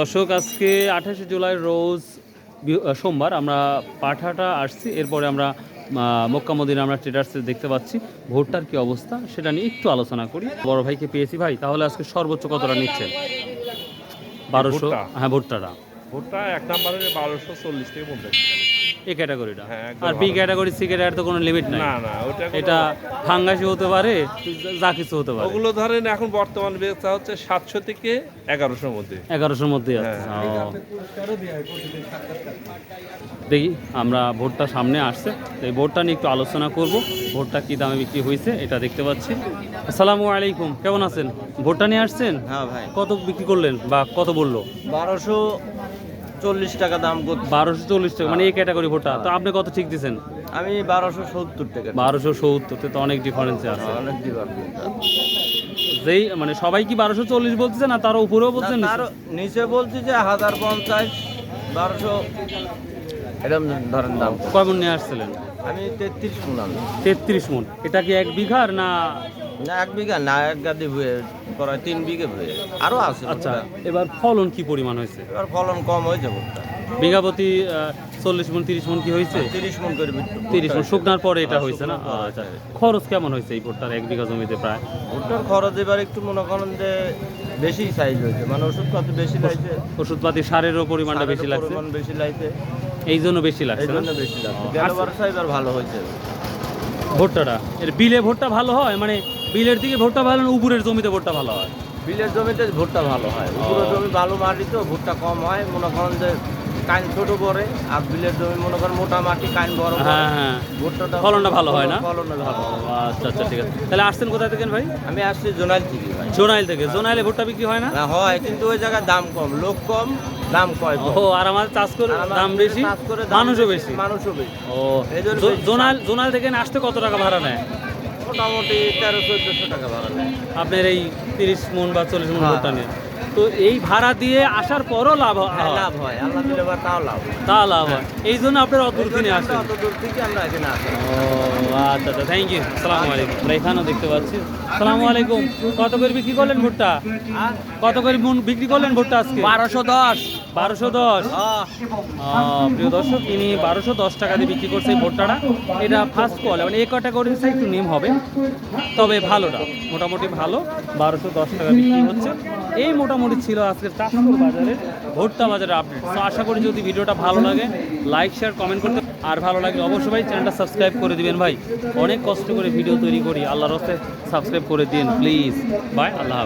দর্শক আজকে আঠাশে জুলাই রোজ সোমবার আমরা পাঠাটা আসছি। এরপরে আমরা মক্কা মদিনা আমরা ট্রেডার্সে দেখতে পাচ্ছি। ভোটটার কি অবস্থা সেটা নিয়ে একটু আলোচনা করি। বড় ভাইকে পেয়েছি ভাই তাহলে আজকে সর্বোচ্চ কতটা নিচ্ছেন? বারোশো হ্যাঁ ভোটটাটা ভোটটা এক নম্বরে বারোশো চল্লিশ থেকে পঞ্চাশ। এই ক্যাটাগরিটা হ্যাঁ, আর বি। ক্যাটাগরি সি ক্যাটাগরি তো কোনো লিমিট নাই। না না ওটা এটা ফাঙ্গাসি হতে পারে যা কিছু হতে পারে। ওগুলো ধরেন এখন বর্তমান বেচা হচ্ছে সাতশো থেকে এগারোশোর মধ্যে। এগারোশোর মধ্যে আছে হ্যাঁ। দেখি আমরা ভোটটা সামনে আসছে। তো এই ভোটটা নিয়ে একটু আলোচনা করব ভোটটা কি দামে বিক্রি হয়েছে এটা দেখতে পাচ্ছি। আসসালামু আলাইকুম কেমন আছেন? ভোটটা নিয়ে আসছেন? হ্যাঁ ভাই। কত বিক্রি করলেন বা কত বলল? বারোশো চল্লিশ টাকা দাম বারোশো চল্লিশ টাকা মানে এই ক্যাটাগরি ভোটটা তো আপনি কত ঠিক দিচ্ছেন আমি বারোশো সত্তর টাকা বারোশো সত্তর তো অনেক ডিফারেন্সে আছে। অনেক ডিপার্টমেন্ট যেই মানে সবাই কি বারোশো চল্লিশ বলতেছে না তার উপরেও বলছেন তার নিচে বলছি যে হাজার পঞ্চাশ বারোশো। এরকম ধরেন দাম। কয় মন নিয়ে আসছিলেন? আমি তেত্রিশ শুনাম তেত্রিশ মন। এটা কি এক বিঘার না না এক বিঘা না এক গাদি ভুয়ে প্রায় তিন বিঘে ভুয়ে। আরও আছে আচ্ছা এবার ফলন কি পরিমাণ হয়েছে? এবার ফলন কম হয়েছে ভুট্টা। বিঘা প্রতি চল্লিশ মন তিরিশ মন কি হয়েছে? তিরিশ মন করে তিরিশ মন শুকনার পরে এটা হ্যাঁ, হয়েছে না? আচ্ছা খরচ কেমন হয়েছে এই ভুট্টার এক বিঘা জমিতে প্রায়? ভুট্টার খরচ এবার একটু মনে করেন যে বেশি সাইজ হয়েছে। মানে ওষুধ পাতি বেশি লাগছে। ওষুধপাতি সারেরও পরিমাণটা বেশি লাগছে? বেশি লাগছে। এই জন্য বেশি লাগছে না? বেশি লাগছে। গেল আচ্ছা। বর্ষা এবার ভালো হয়েছে। ভুট্টাটা এর বিলে ভুট্টা ভালো হয়? মানে বিলের দিকে ভুট্টা ভালো না উপরের জমিতে ভুট্টা ভালো হয়? বিলের জমিতে ভুট্টা ভালো হয়। উপরে জমি ভালো মাটি তো ভুট্টা কম হয়। মনে করেন যে কান ছোট করে আর বিলের জমি মনে করেন মোটা মাটি কান বড়। হ্যাঁ হ্যাঁ। ভুট্টাটা ফলনটা ভালো হয় না? ফলনটা ভালো আচ্ছা আচ্ছা ঠিক আছে। তাহলে আসছেন কোথায় থেকে ভাই? আমি আসছি জোনাল থেকে ভাই। জোনাইল থেকে। জোনাইলে ভুট্টা বিক্রি হয় না? হয় কিন্তু ওই জায়গায় দাম কম লোক কম দাম কয় ও আর আমাদের চাষ করে দাম বেশি? মানুষও বেশি মানুষও বেশি। ও জোনাল জোনাল থেকে আসতে কত টাকা ভাড়া নেয়? মোটামুটি তেরো চোদ্দশো টাকা ভাড়া নেয়। আপনার এই তিরিশ মন বা চল্লিশ মন ভোটটা ভুট্টা নিয়ে? তো এই ভাড়া দিয়ে আসার পরও লাভ হয়। হ্যাঁ, লাভ হয়। আল্লাহ দিলে তাও লাভ। তা লাভ হয়। এই জন্য আপনার অত দূর আসেন। অত দূর থেকে আমরা এখানে আসি। ও আচ্ছা আচ্ছা থ্যাংক ইউ সালামু আলাইকুম। আমরা এখানেও দেখতে পাচ্ছি। সালামু আলাইকুম। কত করে বিক্রি করলেন ভুট্টা? কত করে মন বিক্রি করলেন ভুট্টা আজকে? বারোশো দশ। বারোশো দশ। প্রিয় দর্শক ইনি বারোশো দশ টাকা দিয়ে বিক্রি করছে এই ভুট্টাটা। এটা ফার্স্ট কল মানে এই ক্যাটাগরির একটু নিম হবে। তবে ভালোটা মোটামুটি ভালো। বারোশো দশ টাকা বিক্রি হচ্ছে। এই মোটামুটি ছিল আজকের চাষপুর বাজারের ভোট্টা বাজারের আপডেট তো আশা করি যদি ভিডিওটা ভালো লাগে লাইক শেয়ার কমেন্ট করতে আর ভালো লাগে অবশ্যই ভাই চ্যানেলটা সাবস্ক্রাইব করে দিবেন ভাই। অনেক কষ্ট করে ভিডিও তৈরি করি। আল্লাহর হস্তে সাবস্ক্রাইব করে দিন প্লিজ বাই আল্লাহ